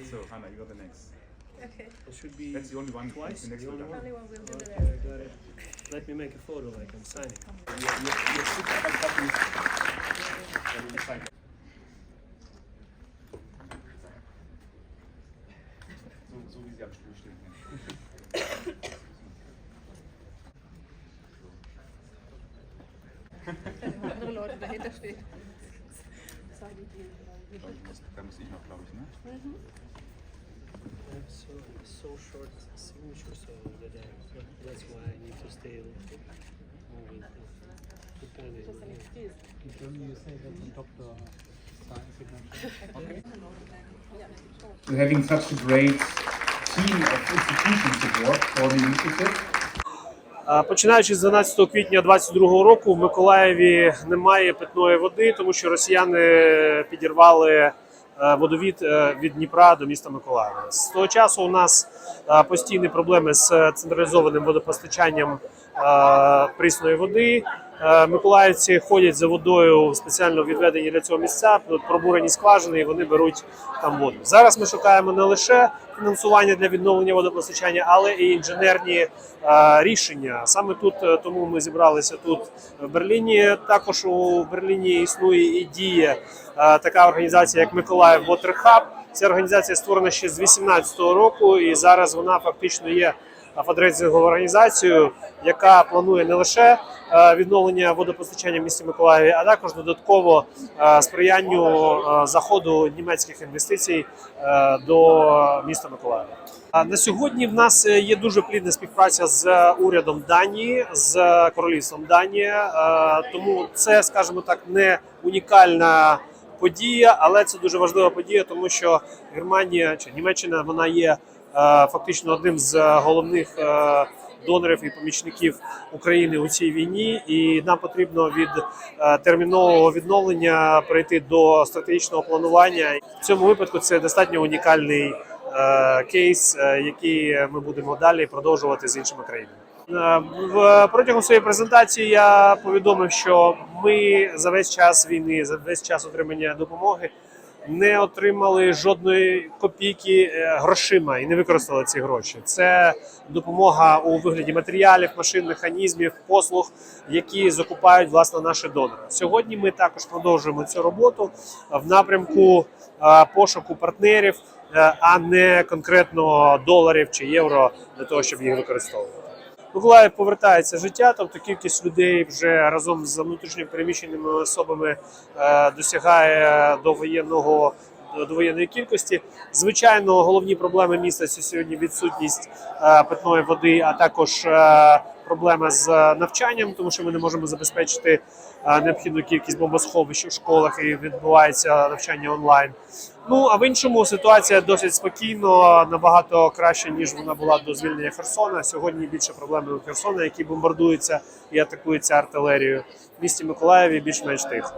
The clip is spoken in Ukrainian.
you're the next. Okay. It should be That's the only one. twice. The next The only one. one. Only one will do the Okay, rest. got it. Let me make a photo like I'm signing. You're, you're, you're super happy. Then you sign. So, so wie sie am Stuhl stehen. Andere Leute dahinter stehen. Da muss, da muss ich noch, glaube ich, ne? I have so, so short signature, so that I, that's why I need to stay a little bit moving. Depending on here. In Germany, you say that's a doctor sign signature. So having such a great team of institutions support for the initiative. Починаючи з 12 квітня 2022 року в Миколаєві немає питної води, тому що росіяни підірвали е, водовід е, від Дніпра до міста Миколаєва. З того часу у нас е, постійні проблеми з централізованим водопостачанням прісної води. Е, Миколаївці ходять за водою спеціально відведені для цього місця, тут пробурені скважини, і вони беруть там воду. Зараз ми шукаємо не лише фінансування для відновлення водопостачання, але і інженерні е, рішення. Саме тут е, тому ми зібралися тут в Берліні. Також у Берліні існує і діє е, така організація, як Миколаїв Water Hub. Ця організація створена ще з 2018 року, і зараз вона фактично є фадрейзинговою організацією, яка планує не лише е, відновлення водопостачання в місті Миколаєві, а також додатково е, сприянню е, заходу німецьких інвестицій до міста Миколаєва. На сьогодні в нас є дуже плідна співпраця з урядом Данії, з королівством Данія. Тому це, скажімо так, не унікальна подія, але це дуже важлива подія, тому що Германія чи Німеччина вона є фактично одним з головних е, донорів і помічників України у цій війні, і нам потрібно від е, термінового відновлення перейти до стратегічного планування. В цьому випадку це достатньо унікальний е, кейс, е, який ми будемо далі продовжувати з іншими країнами. Е, В протягом своєї презентації я повідомив, що ми за весь час війни, за весь час отримання допомоги не отримали жодної копійки е, грошима і не використали ці гроші. Це допомога у вигляді матеріалів, машин, механізмів, послуг, які закупають власне наші донори. Сьогодні ми також продовжуємо цю роботу в напрямку е, пошуку партнерів, е, а не конкретно доларів чи євро для того, щоб їх використовувати. Миколаїв повертається життя, тобто кількість людей вже разом з внутрішньо переміщеними особами е, досягає до воєнного до воєнної кількості. Звичайно, головні проблеми міста сьогодні відсутність е, питної води, а також е, проблема з навчанням, тому що ми не можемо забезпечити е, необхідну кількість бомбосховищ у школах і відбувається навчання онлайн. Ну а в іншому ситуація досить спокійно, набагато краще ніж вона була до звільнення Херсона. Сьогодні більше проблеми у Херсона, які бомбардуються і атакуються артилерією. В місті Миколаєві більш-менш тихо.